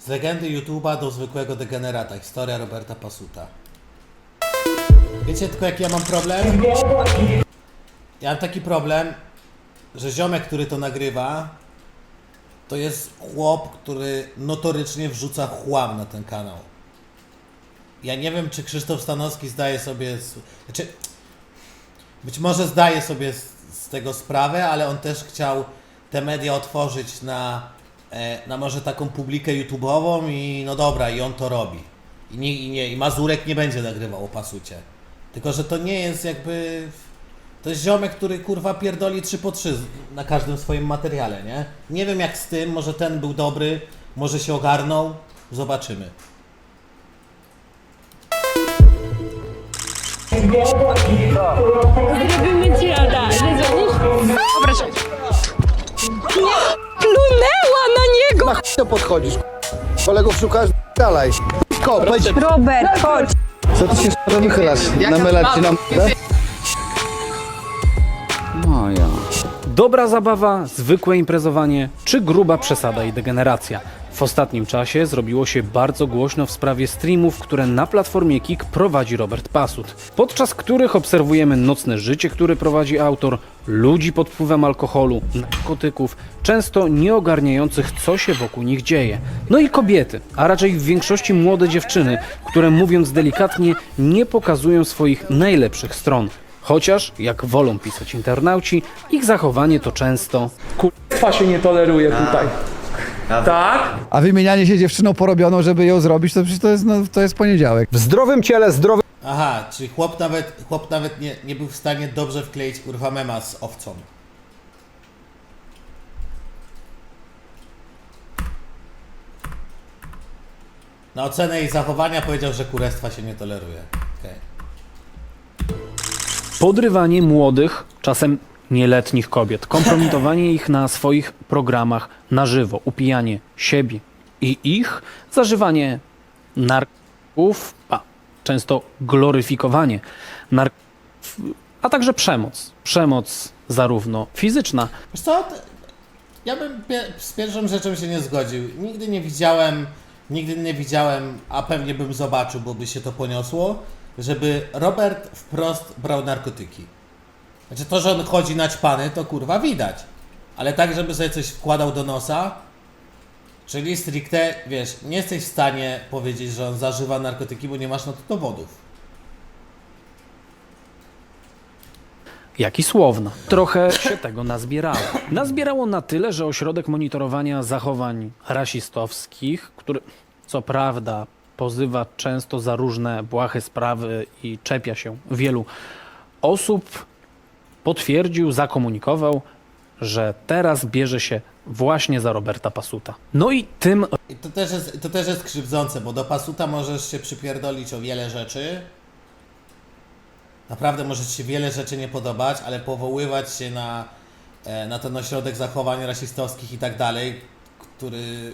Z legendy YouTube'a do zwykłego degenerata. Historia Roberta Pasuta. Wiecie tylko jaki ja mam problem? Ja mam taki problem, że ziomek, który to nagrywa, to jest chłop, który notorycznie wrzuca chłam na ten kanał. Ja nie wiem, czy Krzysztof Stanowski zdaje sobie. Znaczy, być może zdaje sobie z, z tego sprawę, ale on też chciał te media otworzyć na, na może taką publikę YouTube'ową i no dobra, i on to robi. I, nie, i, nie, I Mazurek nie będzie nagrywał o pasucie. Tylko, że to nie jest jakby. To jest ziomek, który kurwa pierdoli 3 po 3 na każdym swoim materiale, nie? Nie wiem jak z tym, może ten był dobry, może się ogarnął, zobaczymy. Zrobimy ci Ada. To podchodzisz? Kolegów szukasz? Dalej. Ko, powiedz, Robert, chodź. co ty się szczerze wychylasz? Namylać ci nam Maja. Dobra zabawa, zwykłe imprezowanie, czy gruba przesada i degeneracja? W ostatnim czasie zrobiło się bardzo głośno w sprawie streamów, które na platformie Kik prowadzi Robert Pasut, podczas których obserwujemy nocne życie, które prowadzi autor, ludzi pod wpływem alkoholu, narkotyków, często nieogarniających, co się wokół nich dzieje. No i kobiety, a raczej w większości młode dziewczyny, które mówiąc delikatnie, nie pokazują swoich najlepszych stron. Chociaż, jak wolą pisać internauci, ich zachowanie to często Kurwa się nie toleruje tutaj. Tak? A wymienianie się dziewczyną porobioną, żeby ją zrobić, to przecież to jest, no, to jest poniedziałek. W zdrowym ciele zdrowy Aha, czyli chłop nawet, chłop nawet nie, nie był w stanie dobrze wkleić kurwa mema z owcą. Na ocenę jej zachowania powiedział, że kurestwa się nie toleruje. Okej. podrywanie młodych, czasem nieletnich kobiet, kompromitowanie ich na swoich programach na żywo, upijanie siebie i ich, zażywanie narkotyków, a często gloryfikowanie narkotyków, a także przemoc. Przemoc zarówno fizyczna, Wiesz co, ja bym z pierwszą rzeczą się nie zgodził. Nigdy nie widziałem, nigdy nie widziałem, a pewnie bym zobaczył, bo by się to poniosło, żeby Robert wprost brał narkotyki. Znaczy to, że on chodzi naćpany, to kurwa widać. Ale tak, żeby sobie coś wkładał do nosa, czyli stricte, wiesz, nie jesteś w stanie powiedzieć, że on zażywa narkotyki, bo nie masz na to dowodów. jak i słowna. Trochę się tego nazbierało. Nazbierało na tyle, że ośrodek monitorowania zachowań rasistowskich, który co prawda pozywa często za różne błahe sprawy i czepia się wielu osób, potwierdził, zakomunikował, że teraz bierze się właśnie za Roberta Pasuta. No i tym to też, jest, to też jest krzywdzące, bo do pasuta możesz się przypierdolić o wiele rzeczy. Naprawdę może ci się wiele rzeczy nie podobać, ale powoływać się na, e, na ten ośrodek zachowań rasistowskich i tak dalej, który.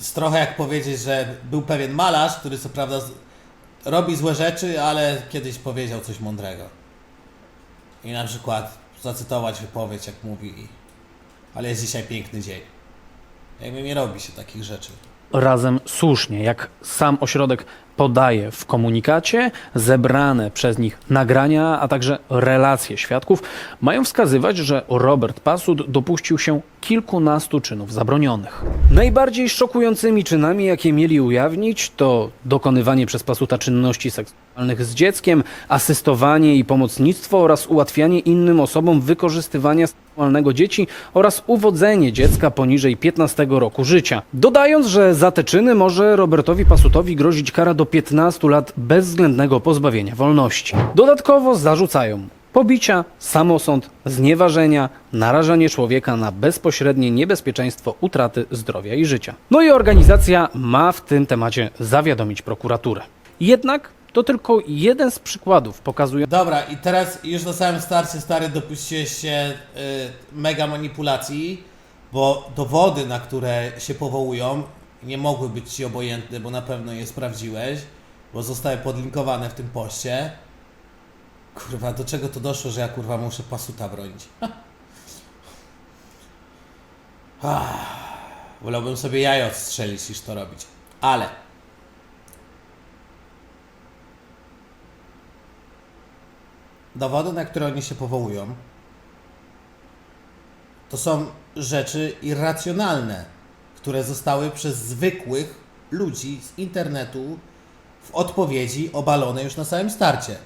To jest trochę jak powiedzieć, że był pewien malarz, który co prawda robi złe rzeczy, ale kiedyś powiedział coś mądrego. I na przykład zacytować wypowiedź, jak mówi, ale jest dzisiaj piękny dzień. Jakby nie robi się takich rzeczy. Razem słusznie, jak sam ośrodek podaje w komunikacie, zebrane przez nich nagrania, a także relacje świadków mają wskazywać, że Robert Pasud dopuścił się kilkunastu czynów zabronionych. Najbardziej szokującymi czynami, jakie mieli ujawnić, to dokonywanie przez Pasuta czynności seksualnych z dzieckiem, asystowanie i pomocnictwo oraz ułatwianie innym osobom wykorzystywania seksualnego dzieci oraz uwodzenie dziecka poniżej 15 roku życia. Dodając, że za te czyny może Robertowi Pasutowi grozić kara do 15 lat bezwzględnego pozbawienia wolności. Dodatkowo zarzucają pobicia, samosąd, znieważenia, narażanie człowieka na bezpośrednie niebezpieczeństwo utraty zdrowia i życia. No i organizacja ma w tym temacie zawiadomić prokuraturę. Jednak to tylko jeden z przykładów pokazujących Dobra, i teraz już na samym starcie stary dopuściłeś się y, mega manipulacji, bo dowody, na które się powołują, nie mogły być ci obojętne, bo na pewno je sprawdziłeś, bo zostały podlinkowane w tym poście. Kurwa, do czego to doszło, że ja kurwa muszę pasuta bronić? Wolałbym sobie jajo odstrzelić niż to robić. Ale dowody, na które oni się powołują, to są rzeczy irracjonalne, które zostały przez zwykłych ludzi z internetu w odpowiedzi obalone już na samym starcie.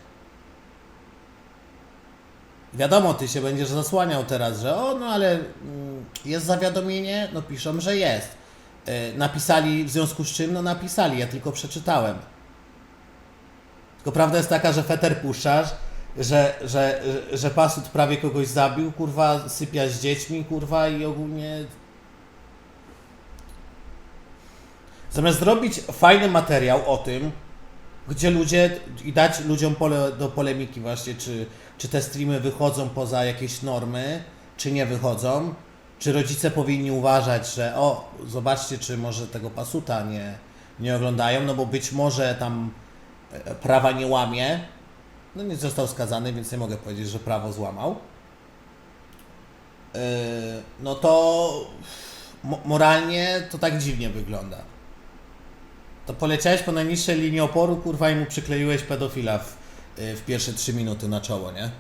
Wiadomo, ty się będziesz zasłaniał teraz, że o, no ale mm, jest zawiadomienie, no piszą, że jest. E, napisali w związku z czym? No napisali, ja tylko przeczytałem. Tylko prawda jest taka, że feter puszczasz, że, że, że, pasut prawie kogoś zabił, kurwa, sypia z dziećmi, kurwa i ogólnie... Zamiast zrobić fajny materiał o tym, gdzie ludzie i dać ludziom pole do polemiki właśnie, czy, czy te streamy wychodzą poza jakieś normy, czy nie wychodzą, czy rodzice powinni uważać, że o, zobaczcie, czy może tego pasuta nie, nie oglądają, no bo być może tam e, prawa nie łamie, no nie został skazany, więc nie mogę powiedzieć, że prawo złamał. Yy, no to mo- moralnie to tak dziwnie wygląda. To poleciałeś po najniższej linii oporu, kurwa, i mu przykleiłeś pedofila w, yy, w pierwsze trzy minuty na czoło, nie?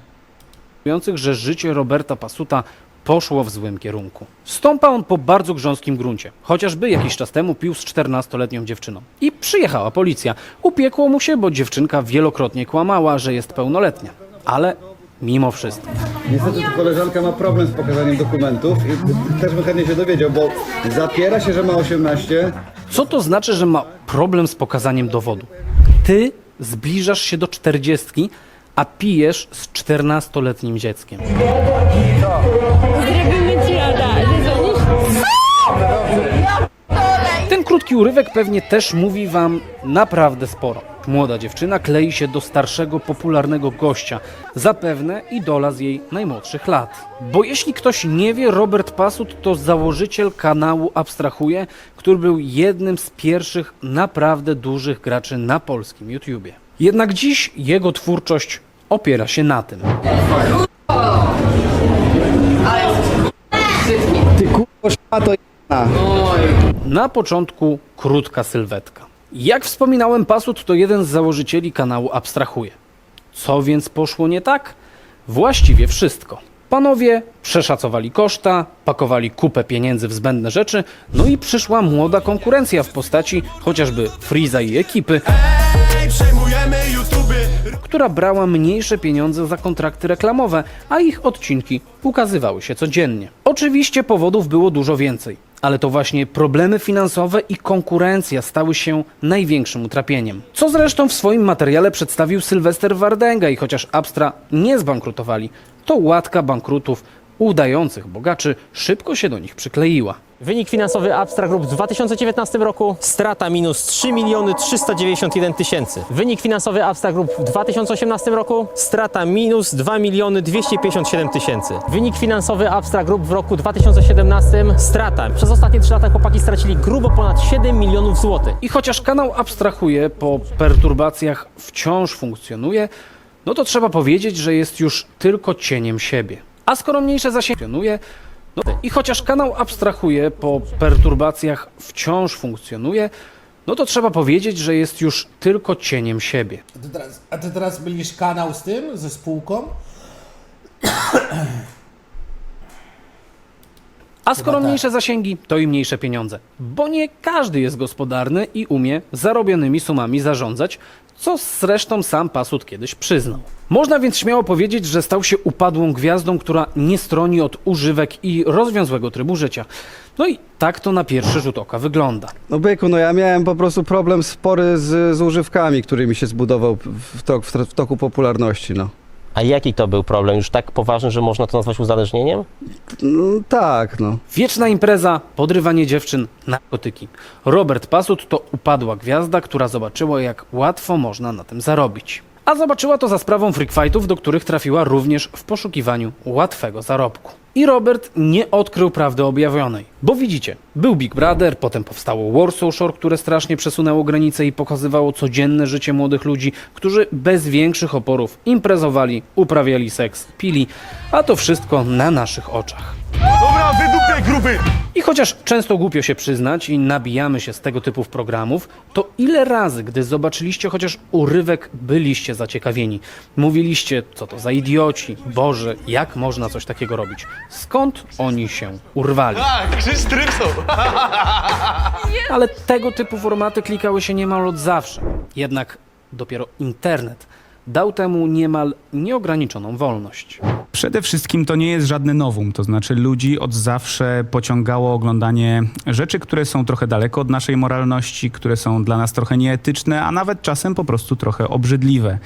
mówiących, że życie Roberta Pasuta poszło w złym kierunku. Stąpa on po bardzo grząskim gruncie. Chociażby jakiś czas temu pił z 14-letnią dziewczyną. I przyjechała policja. Upiekło mu się, bo dziewczynka wielokrotnie kłamała, że jest pełnoletnia. Ale mimo wszystko. Niestety tu koleżanka ma problem z pokazaniem dokumentów i też bym chętnie się dowiedział, bo zapiera się, że ma 18, Co to znaczy, że ma problem z pokazaniem dowodu? Ty zbliżasz się do 40, a pijesz z 14-letnim dzieckiem. Zrobimy ci. Zadzwonisz? Ten krótki urywek pewnie też mówi wam naprawdę sporo. Młoda dziewczyna klei się do starszego, popularnego gościa, zapewne idola z jej najmłodszych lat. Bo jeśli ktoś nie wie, Robert Pasut to założyciel kanału Abstrahuje, który był jednym z pierwszych naprawdę dużych graczy na polskim YouTubie. Jednak dziś jego twórczość opiera się na tym. Kurwa szmato jedna. Na początku krótka sylwetka. Jak wspominałem, Pasut to jeden z założycieli kanału Abstrahuje. Co więc poszło nie tak? Właściwie wszystko. Panowie przeszacowali koszta, pakowali kupę pieniędzy w zbędne rzeczy, no i przyszła młoda konkurencja w postaci chociażby Freeza i ekipy, Przejmujemy YouTube która brała mniejsze pieniądze za kontrakty reklamowe, a ich odcinki ukazywały się codziennie. Oczywiście powodów było dużo więcej, ale to właśnie problemy finansowe i konkurencja stały się największym utrapieniem. Co zresztą w swoim materiale przedstawił Sylwester Wardęga i chociaż Abstra nie zbankrutowali, to łatka bankrutów udających bogaczy szybko się do nich przykleiła. Wynik finansowy Abstract Group w 2019 roku strata minus 3 miliony 391 tysięcy. Wynik finansowy Abstract Group w 2018 roku strata minus 2 miliony 257 tysięcy. Wynik finansowy Abstract Group w roku 2017 strata. Przez ostatnie 3 lata chłopaki stracili grubo ponad 7 milionów złotych. I chociaż kanał abstrahuje, po perturbacjach wciąż funkcjonuje, no to trzeba powiedzieć, że jest już tylko cieniem siebie. A skoro mniejsze zasięgi funkcjonuje, i chociaż kanał abstrahuje, po perturbacjach wciąż funkcjonuje, no to trzeba powiedzieć, że jest już tylko cieniem siebie. A ty teraz, a teraz mylisz kanał z tym, ze spółką? A skoro tak. mniejsze zasięgi, to i mniejsze pieniądze. Bo nie każdy jest gospodarny i umie zarobionymi sumami zarządzać, co zresztą sam Pasut kiedyś przyznał. Można więc śmiało powiedzieć, że stał się upadłą gwiazdą, która nie stroni od używek i rozwiązłego trybu życia. No i tak to na pierwszy rzut oka wygląda. No byku, no ja miałem po prostu problem spory z, z używkami, którymi się zbudował w, tok, w toku popularności, no. A jaki to był problem? Już tak poważny, że można to nazwać uzależnieniem? no tak, no. Wieczna impreza, podrywanie dziewczyn, narkotyki. Robert Pasut to upadła gwiazda, która zobaczyła, jak łatwo można na tym zarobić. A zobaczyła to za sprawą freak fightów, do których trafiła również w poszukiwaniu łatwego zarobku. I Robert nie odkrył prawdy objawionej. Bo widzicie, był Big Brother, potem powstało Warsaw Shore, które strasznie przesunęło granice i pokazywało codzienne życie młodych ludzi, którzy bez większych oporów imprezowali, uprawiali seks, pili, a to wszystko na naszych oczach. Dobra, wydupaj gruby! I chociaż często głupio się przyznać i nabijamy się z tego typu programów, to ile razy, gdy zobaczyliście chociaż urywek, byliście zaciekawieni? Mówiliście, co to za idioci, Boże, jak można coś takiego robić? Skąd oni się urwali? Tak! Ale tego typu formaty klikały się niemal od zawsze. Jednak dopiero internet dał temu niemal nieograniczoną wolność. Przede wszystkim to nie jest żadne nowum, to znaczy ludzi od zawsze pociągało oglądanie rzeczy, które są trochę daleko od naszej moralności, które są dla nas trochę nieetyczne, a nawet czasem po prostu trochę obrzydliwe.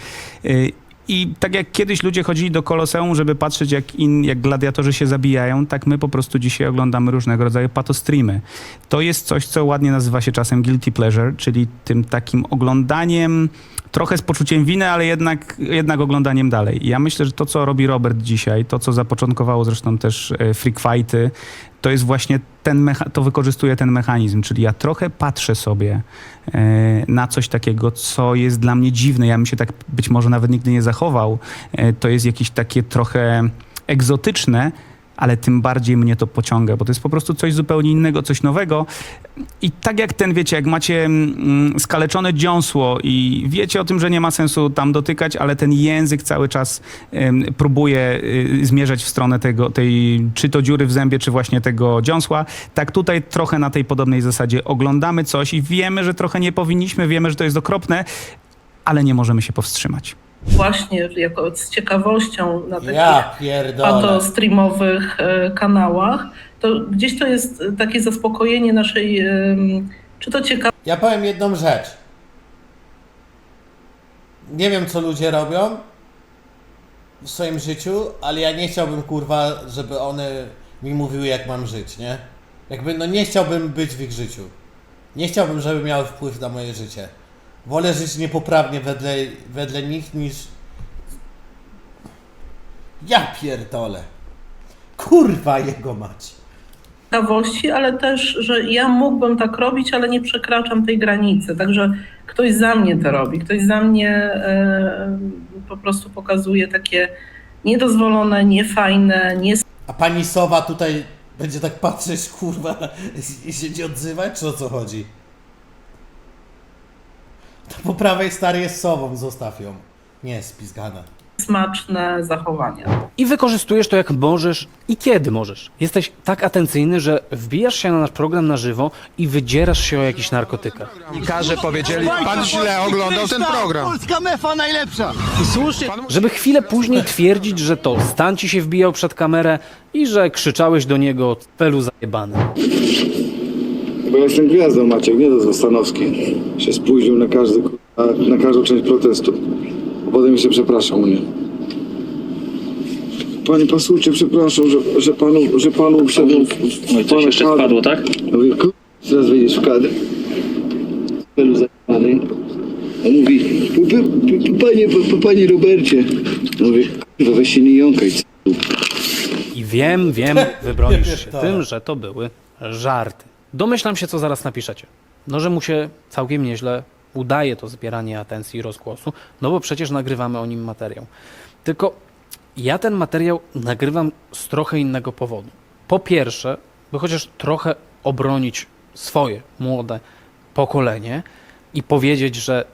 I tak jak kiedyś ludzie chodzili do koloseum, żeby patrzeć jak, in, jak gladiatorzy się zabijają, tak my po prostu dzisiaj oglądamy różnego rodzaju patostreamy. To jest coś, co ładnie nazywa się czasem guilty pleasure, czyli tym takim oglądaniem trochę z poczuciem winy, ale jednak, jednak oglądaniem dalej. Ja myślę, że to, co robi Robert dzisiaj, to, co zapoczątkowało zresztą też e, freak fighty, to jest właśnie ten, to wykorzystuje ten mechanizm, czyli ja trochę patrzę sobie na coś takiego, co jest dla mnie dziwne. Ja bym się tak być może nawet nigdy nie zachował. E, to jest jakieś takie trochę egzotyczne, ale tym bardziej mnie to pociąga, bo to jest po prostu coś zupełnie innego, coś nowego. I tak jak ten, wiecie, jak macie mm, skaleczone dziąsło i wiecie o tym, że nie ma sensu tam dotykać, ale ten język cały czas próbuje y, zmierzać w stronę tego, tej, czy to dziury w zębie, czy właśnie tego dziąsła, tak tutaj trochę na tej podobnej zasadzie oglądamy coś i wiemy, że trochę nie powinniśmy, wiemy, że to jest okropne, ale nie możemy się powstrzymać. Właśnie jako z ciekawością na takich Ja pierdolę. patostreamowych e, kanałach, to gdzieś to jest takie zaspokojenie naszej, em, czy to ciekawości, Ja powiem jedną rzecz. Nie wiem, co ludzie robią w swoim życiu, ale ja nie chciałbym, kurwa, żeby one mi mówiły, jak mam żyć, nie? Jakby, no nie chciałbym być w ich życiu. Nie chciałbym, żeby miały wpływ na moje życie. Wolę żyć niepoprawnie wedle, wedle nich niż... Ja pierdolę. Kurwa jego mać. ale też, że ja mógłbym tak robić, ale nie przekraczam tej granicy. Także ktoś za mnie to robi, ktoś za mnie e, po prostu pokazuje takie niedozwolone, niefajne, nies A pani Sowa tutaj będzie tak patrzeć, kurwa, i się nie odzywać, czy o co chodzi? To po prawej stary jest Sową, zostaw ją. Nie, spizgana. smaczne zachowania. I wykorzystujesz to jak możesz i kiedy możesz. Jesteś tak atencyjny, że wbijasz się na nasz program na żywo i wydzierasz się o jakichś narkotykach. Dziennikarze powiedzieli, pan źle oglądał ten program. Polska mefa najlepsza! Żeby chwilę później twierdzić, że to Stan ci się wbijał przed kamerę i że krzyczałeś do niego pelu zajebany. Bo ja jestem gwiazdą, Maciek, nie to Stanowski. Się spóźnił na, każdy, na, każdą część protestu. A potem jeszcze przepraszam mnie. Panie Pasulcie, przepraszam, że, że panu, że panu wszedłem w, w, w pana jeszcze spadło, tak? Mówię, kur... zaraz wejdziesz w kadr. Pelu. A mówi, "P- p- p- panie, p- p- panie Robercie. Mówię, kurwa, weź się nie jąkaj. I wiem, wiem, wybronisz się tym, że to były żarty. Domyślam się, co zaraz napiszecie. No, że mu się całkiem nieźle udaje to zbieranie atencji i rozgłosu, no bo przecież nagrywamy o nim materiał. Tylko ja ten materiał nagrywam z trochę innego powodu. Po pierwsze, by chociaż trochę obronić swoje młode pokolenie i powiedzieć, że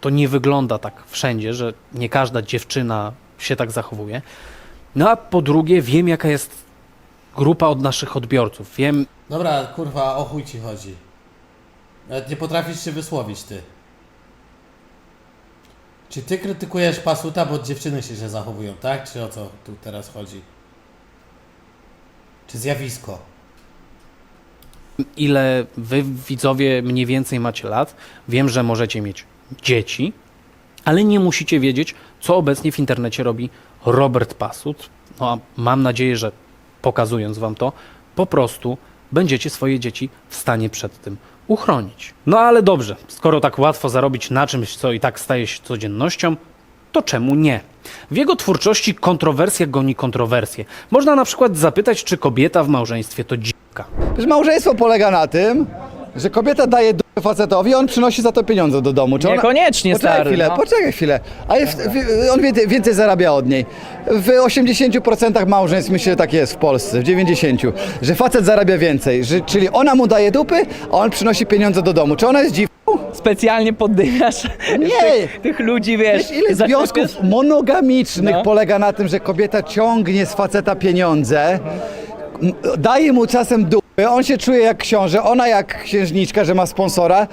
to nie wygląda tak wszędzie, że nie każda dziewczyna się tak zachowuje. No a po drugie, wiem jaka jest grupa od naszych odbiorców. Wiem, Dobra, kurwa, o chuj ci chodzi. Nawet nie potrafisz się wysłowić, ty. Czy ty krytykujesz Pasuta, bo dziewczyny się źle zachowują, tak? Czy o co tu teraz chodzi? Czy zjawisko? ile wy widzowie mniej więcej macie lat. Wiem, że możecie mieć dzieci, ale nie musicie wiedzieć, co obecnie w internecie robi Robert Pasut. No, a mam nadzieję, że pokazując wam to, po prostu będziecie swoje dzieci w stanie przed tym uchronić. No ale dobrze, skoro tak łatwo zarobić na czymś, co i tak staje się codziennością, to czemu nie? W jego twórczości kontrowersja goni kontrowersję. Można na przykład zapytać, czy kobieta w małżeństwie to dziwka. Przecież małżeństwo polega na tym, że kobieta daje dupę facetowi, on przynosi za to pieniądze do domu. Czy ona- Niekoniecznie, poczekaj stary, Chwilę, no. Poczekaj chwilę, ale w, w, on więcej, więcej zarabia od niej. W 80% małżeństw myślę, że tak jest w Polsce, w 90%, że facet zarabia więcej, że, czyli ona mu daje dupy, a on przynosi pieniądze do domu. Czy ona jest dziwką? Specjalnie poddymiasz Nie. tych, tych ludzi, wiesz. Wiesz, ile związków zaczepiasz. monogamicznych No. polega na tym, że kobieta ciągnie z faceta pieniądze, m- daje mu czasem dupy, on się czuje jak książę, ona jak księżniczka, że ma sponsora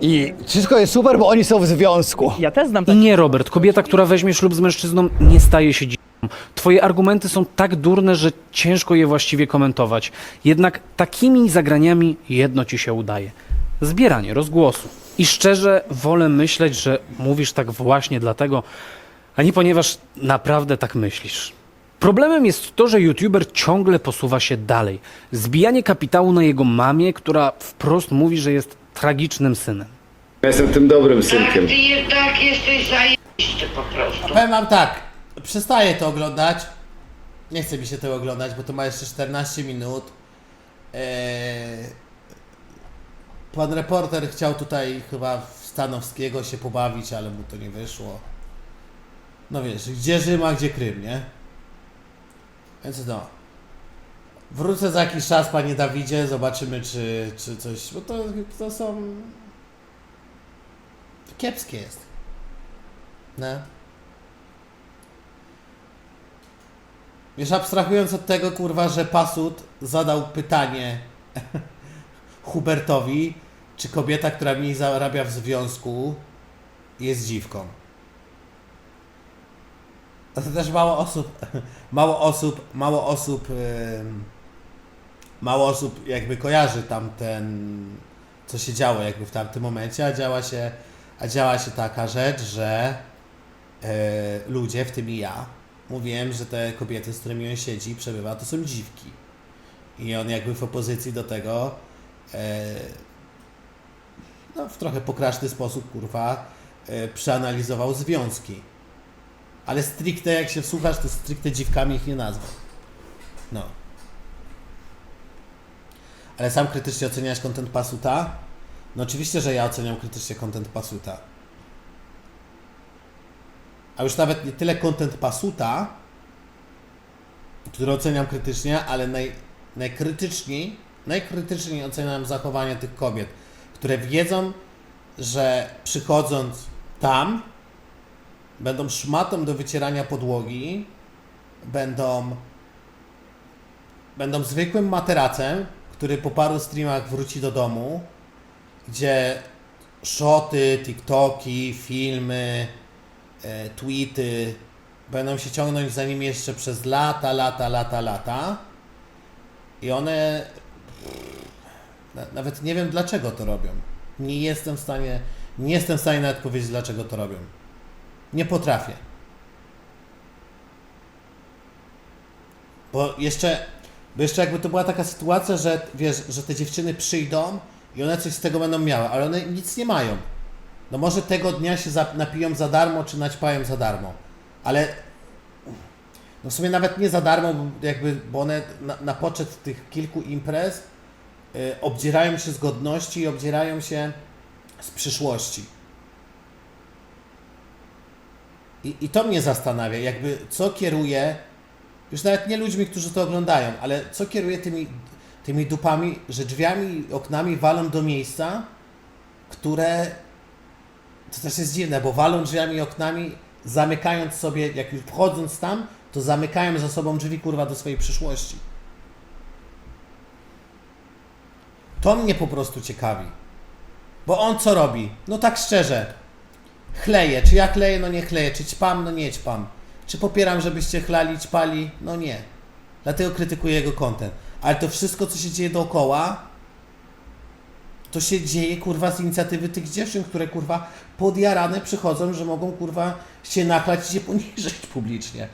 i wszystko jest super, bo oni są w związku. Ja też znam I takie nie, Robert, kobieta, która weźmie ślub z mężczyzną, nie staje się dziwką. Twoje argumenty są tak durne, że ciężko je właściwie komentować. Jednak takimi zagraniami jedno ci się udaje. Zbieranie rozgłosu. I szczerze wolę myśleć, że mówisz tak właśnie dlatego, a nie ponieważ naprawdę tak myślisz. Problemem jest to, że youtuber ciągle posuwa się dalej. Zbijanie kapitału na jego mamie, która wprost mówi, że jest tragicznym synem. Ja jestem tym dobrym synkiem. Ty jednak jesteś zajebisty po prostu. Powiem wam tak, przestaję to oglądać. Nie chce mi się tego oglądać, bo to ma jeszcze 14 minut. Eee, pan reporter chciał tutaj chyba w Stanowskiego się pobawić, ale mu to nie wyszło. No wiesz, gdzie Rzym, a gdzie Krym, nie? Więc no. Wrócę za jakiś czas, panie Dawidzie, zobaczymy czy, czy coś, bo to, to są... Kiepskie jest. No. Wiesz, abstrahując od tego, kurwa, że Pasut zadał pytanie Hubertowi, czy kobieta, która mniej zarabia w związku, jest dziwką. To też mało osób, mało osób, mało osób, mało osób jakby kojarzy tamten, co się działo jakby w tamtym momencie, a działa się, a działa się taka rzecz, że e, ludzie, w tym i ja, mówiłem, że te kobiety, z którymi on siedzi i przebywa, to są dziwki. I on jakby w opozycji do tego e, no, w trochę pokraczny sposób, kurwa, e, przeanalizował związki. Ale stricte, jak się wsłuchasz, to stricte dziwkami ich nie nazwał. No. Ale sam krytycznie oceniasz content Pasuta? No oczywiście, że ja oceniam krytycznie content Pasuta. A już nawet nie tyle content Pasuta, który oceniam krytycznie, ale naj, najkrytyczniej, najkrytyczniej oceniam zachowanie tych kobiet, które wiedzą, że przychodząc tam, będą szmatą do wycierania podłogi, będą, będą zwykłym materacem, który po paru streamach wróci do domu, gdzie shoty, TikToki, filmy, e, tweety będą się ciągnąć za nim jeszcze przez lata, lata, lata, lata. I one na- nawet nie wiem dlaczego to robią. Nie jestem w stanie, nie jestem w stanie nawet powiedzieć dlaczego to robią. Nie potrafię. Bo jeszcze, bo jeszcze jakby to była taka sytuacja, że wiesz, że te dziewczyny przyjdą i one coś z tego będą miały, ale one nic nie mają. No może tego dnia się za, napiją za darmo, czy naćpają za darmo. Ale no w sumie nawet nie za darmo, jakby, bo one na, na poczet tych kilku imprez y, obdzierają się z godności i obdzierają się z przyszłości. I, I to mnie zastanawia, jakby co kieruje, już nawet nie ludźmi, którzy to oglądają, ale co kieruje tymi, tymi dupami, że drzwiami i oknami walą do miejsca, które to też jest dziwne, bo walą drzwiami i oknami, zamykając sobie, jak już wchodząc tam, to zamykają za sobą drzwi kurwa do swojej przyszłości. To mnie po prostu ciekawi. Bo on co robi? No tak szczerze. Chleje. Czy ja chleję? No nie chleję. Czy ćpam? No nie ćpam. Czy popieram, żebyście chlali, ćpali? No nie. Dlatego krytykuję jego content. Ale to wszystko, co się dzieje dookoła, to się dzieje, kurwa, z inicjatywy tych dziewczyn, które, kurwa, podjarane przychodzą, że mogą, kurwa, się nachlać i się poniżyć publicznie.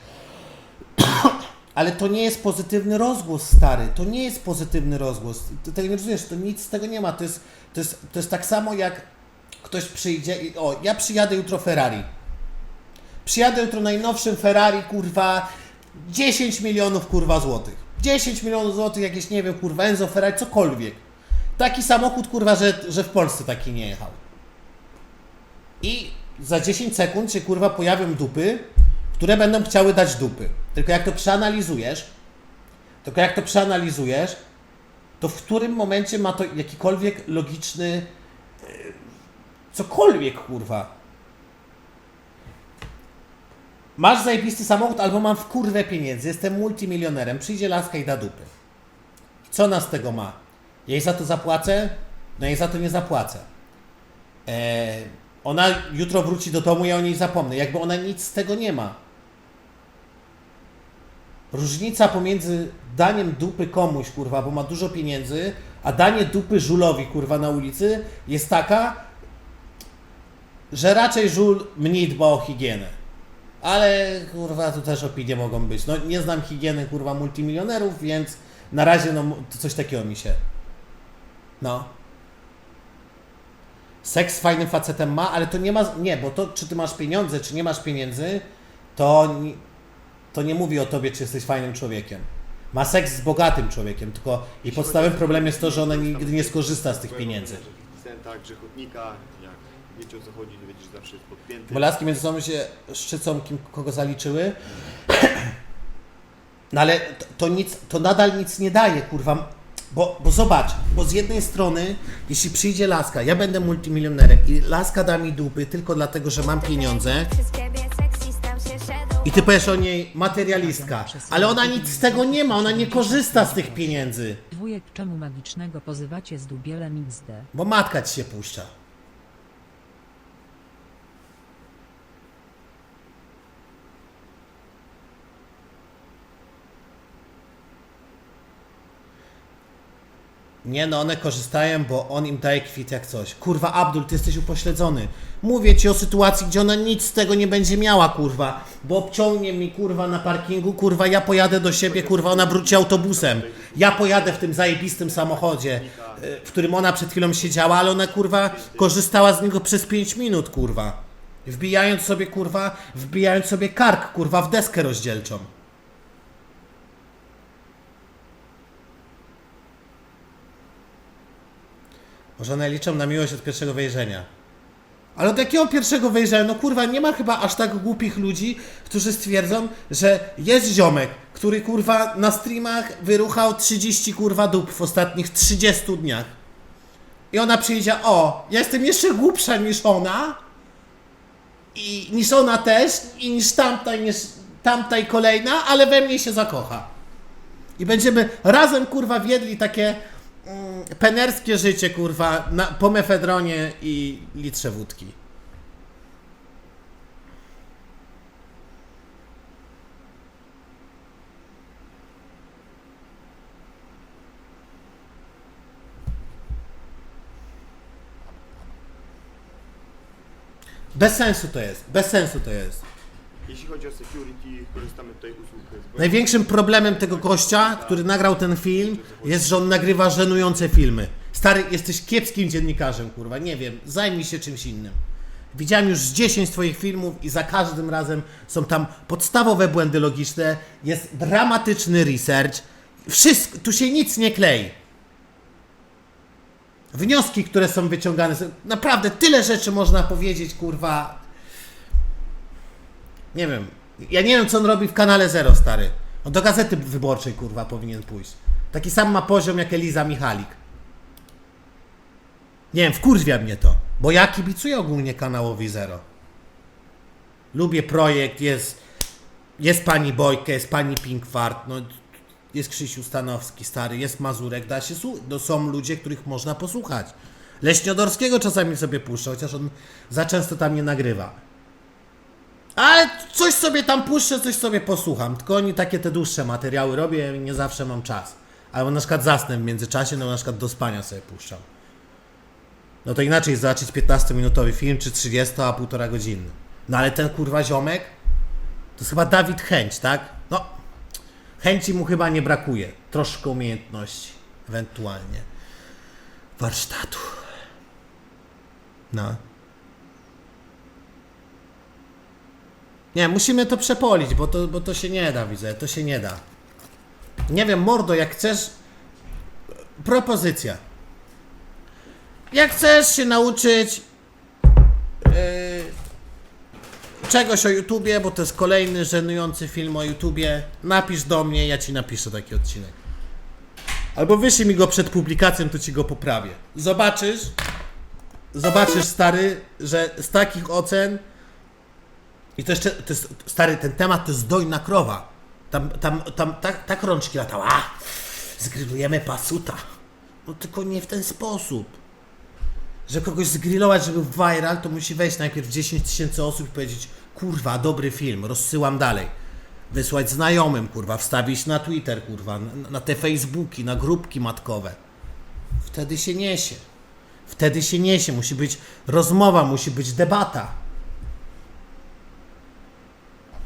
Ale to nie jest pozytywny rozgłos, stary. To nie jest pozytywny rozgłos. Ty tego nie rozumiesz, to nic z tego nie ma. To jest, to jest, to jest tak samo jak ktoś przyjdzie i o, ja przyjadę jutro Ferrari. Przyjadę jutro najnowszym Ferrari, kurwa, 10 milionów, kurwa, złotych. 10 milionów złotych, jakieś, nie wiem, kurwa, Enzo Ferrari, cokolwiek. Taki samochód, kurwa, że, że w Polsce taki nie jechał. I za 10 sekund się, kurwa, pojawią dupy, które będą chciały dać dupy. Tylko jak to przeanalizujesz, tylko jak to przeanalizujesz, to w którym momencie ma to jakikolwiek logiczny e, cokolwiek, kurwa. Masz zajebisty samochód, albo mam w kurwę pieniędzy, jestem multimilionerem, przyjdzie laska i da dupy. Co ona z tego ma? Ja jej za to zapłacę? No jej za to nie zapłacę. Eee, ona jutro wróci do domu, ja o niej zapomnę. Jakby ona nic z tego nie ma. Różnica pomiędzy daniem dupy komuś, kurwa, bo ma dużo pieniędzy, a danie dupy żulowi, kurwa, na ulicy jest taka, że raczej żul mniej dba o higienę. Ale, kurwa, tu też opinie mogą być. No, nie znam higieny, kurwa, multimilionerów, więc na razie, no, coś takiego mi się... No. Seks z fajnym facetem ma, ale to nie ma... Nie, bo to, czy ty masz pieniądze, czy nie masz pieniędzy, to... to nie mówi o tobie, czy jesteś fajnym człowiekiem. Ma seks z bogatym człowiekiem, tylko jej podstawowym problemem jest to, że ona nigdy nie skorzysta z tych pieniędzy. tak, grzechotnika, jak wiecie o co chodzi, to wiecie, że zawsze jest podpięty. Bo laski między sobą się szczycą, kim, kogo zaliczyły. No ale to, to nic, to nadal nic nie daje, kurwa. Bo, bo zobacz, bo z jednej strony, jeśli przyjdzie laska, ja będę multimilionerem i laska da mi dupy tylko dlatego, że mam pieniądze i ty powiesz o niej materialistka, ale ona nic z tego nie ma, ona nie korzysta z tych pieniędzy, Wujek czemu magicznego pozywacie z dubielem XD? bo matka ci się puszcza. Nie no, one korzystają, bo on im daje kwit jak coś. Kurwa, Abdul, ty jesteś upośledzony. Mówię ci o sytuacji, gdzie ona nic z tego nie będzie miała, kurwa. Bo obciągnie mi, kurwa, na parkingu, kurwa, ja pojadę do siebie, kurwa, ona wróci autobusem. Ja pojadę w tym zajebistym samochodzie, y, w którym ona przed chwilą siedziała, ale ona, kurwa, korzystała z niego przez 5 minut, kurwa. Wbijając sobie, kurwa, wbijając sobie kark, kurwa, w deskę rozdzielczą. Może one liczą na miłość od pierwszego wejrzenia. Ale od jakiego pierwszego wejrzenia? No kurwa, nie ma chyba aż tak głupich ludzi, którzy stwierdzą, że jest ziomek, który kurwa na streamach wyruchał 30 kurwa dup w ostatnich 30 dniach. I ona przyjdzie, o, ja jestem jeszcze głupsza niż ona. I niż ona też, i niż tamta, i niż tamta i kolejna, ale we mnie się zakocha. I będziemy razem kurwa wiedli takie mm, penerskie życie kurwa na, po mefedronie i litrze wódki. Bez sensu to jest, bez sensu to jest. Jeśli chodzi o security, korzystamy tutaj Największym problemem tego gościa, który nagrał ten film, jest, że on nagrywa żenujące filmy. Stary, jesteś kiepskim dziennikarzem, kurwa, nie wiem, zajmij się czymś innym. Widziałem już z 10 twoich filmów i za każdym razem są tam podstawowe błędy logiczne, jest dramatyczny research, wszystko, tu się nic nie klei. Wnioski, które są wyciągane, są, naprawdę tyle rzeczy można powiedzieć, kurwa, nie wiem. Ja nie wiem, co on robi w kanale Zero, stary. On do gazety wyborczej, kurwa, powinien pójść. Taki sam ma poziom jak Eliza Michalik. Nie wiem, wkurwia mnie to. Bo ja kibicuję ogólnie kanałowi Zero. Lubię projekt, jest... Jest pani Bojka, jest pani Pinkwart, no... Jest Krzysiu Stanowski, stary, jest Mazurek, da się słuchać. No, są ludzie, których można posłuchać. Leśniodorskiego czasami sobie puszczę, chociaż on za często tam nie nagrywa. Ale coś sobie tam puszczę, coś sobie posłucham. Tylko oni takie te dłuższe materiały robię nie zawsze mam czas. Albo na przykład zasnę w międzyczasie, no na przykład do spania sobie puszczam. No to inaczej zobaczyć 15-minutowy film, czy 30, a półtora godziny. No ale ten kurwa ziomek, to jest chyba Dawid Chęć, tak? No, chęci mu chyba nie brakuje. Troszkę umiejętności, ewentualnie. Warsztatu. No. Nie, musimy to przepolić, bo to, bo to się nie da, widzę, to się nie da. Nie wiem, mordo, jak chcesz... Propozycja. Jak chcesz się nauczyć yy, czegoś o YouTubie, bo to jest kolejny żenujący film o YouTubie, napisz do mnie, ja ci napiszę taki odcinek. Albo wyślij mi go przed publikacją, to ci go poprawię. Zobaczysz, zobaczysz stary, że z takich ocen i to jeszcze, to jest, stary, ten temat to jest dojna krowa. Tam, tam, tam tak, tak rączki latały. A, pasuta. No tylko nie w ten sposób. Że kogoś zgrillować, żeby viral, to musi wejść najpierw 10 tysięcy osób i powiedzieć, kurwa, dobry film, rozsyłam dalej. Wysłać znajomym, kurwa, wstawić na Twitter, kurwa, na, na te Facebooki, na grupki matkowe. Wtedy się niesie. Wtedy się niesie. Musi być rozmowa, musi być debata.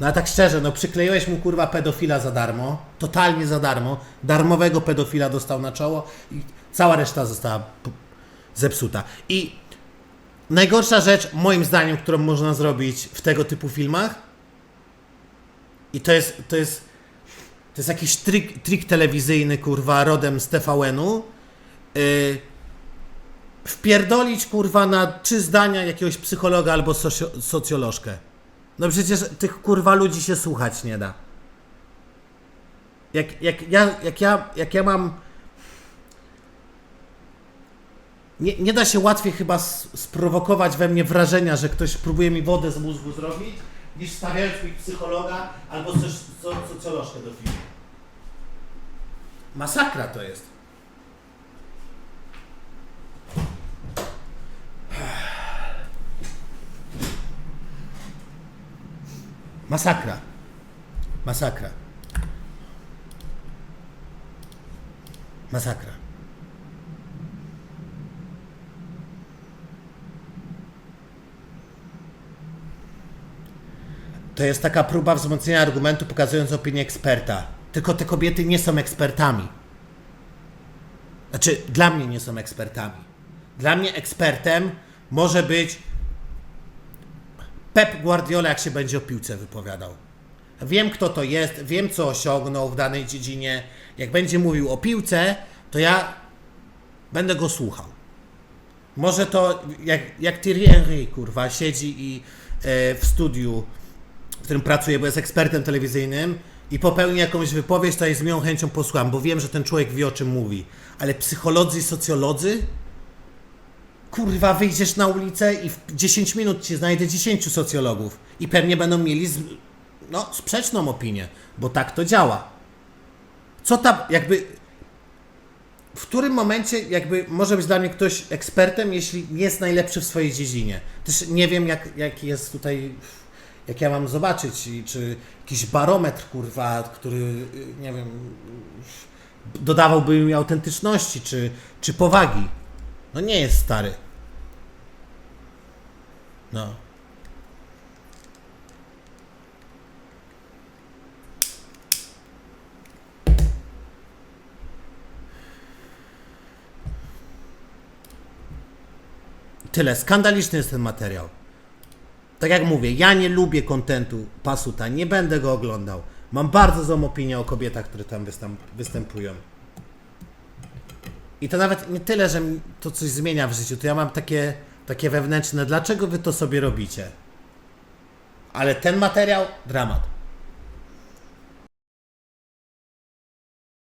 No a tak szczerze, no przykleiłeś mu kurwa pedofila za darmo, totalnie za darmo, darmowego pedofila dostał na czoło i cała reszta została zepsuta. I najgorsza rzecz, moim zdaniem, którą można zrobić w tego typu filmach, i to jest, to jest, to jest jakiś trik, trik telewizyjny, kurwa, rodem z TVN-u, yy, wpierdolić, kurwa, na trzy zdania jakiegoś psychologa albo socjolożkę. No przecież tych kurwa ludzi się słuchać nie da. Jak, jak, ja, jak, ja, jak ja mam. Nie, nie da się łatwiej chyba sprowokować we mnie wrażenia, że ktoś próbuje mi wodę z mózgu zrobić, niż stawiając mi psychologa albo coś, so, socjolożkę do filmu. Masakra to jest. Masakra. Masakra. Masakra. To jest taka próba wzmocnienia argumentu pokazując opinię eksperta. Tylko te kobiety nie są ekspertami. Znaczy, dla mnie nie są ekspertami. Dla mnie ekspertem może być Pep Guardiola, jak się będzie o piłce wypowiadał. Wiem, kto to jest, wiem, co osiągnął w danej dziedzinie. Jak będzie mówił o piłce, to ja będę go słuchał. Może to, jak, jak Thierry kurwa, siedzi i e, w studiu, w którym pracuje, bo jest ekspertem telewizyjnym i popełni jakąś wypowiedź, to ja z miłą chęcią posłucham, bo wiem, że ten człowiek wie, o czym mówi. Ale psycholodzy i socjolodzy? Kurwa, wyjdziesz na ulicę i w 10 minut ci znajdę 10 socjologów i pewnie będą mieli z, no, sprzeczną opinię, bo tak to działa. Co tam, jakby, w którym momencie jakby może być dla mnie ktoś ekspertem, jeśli nie jest najlepszy w swojej dziedzinie? Też nie wiem, jak, jak jest tutaj, jak ja mam zobaczyć, czy jakiś barometr, kurwa, który, nie wiem, dodawałby mi autentyczności, czy, czy powagi. No nie jest stary. No. Tyle. Skandaliczny jest ten materiał. Tak jak mówię, ja nie lubię kontentu Pasuta, nie będę go oglądał. Mam bardzo złą opinię o kobietach, które tam występ występują. I to nawet nie tyle, że to coś zmienia w życiu, to ja mam takie, takie wewnętrzne, dlaczego wy to sobie robicie? Ale ten materiał, dramat.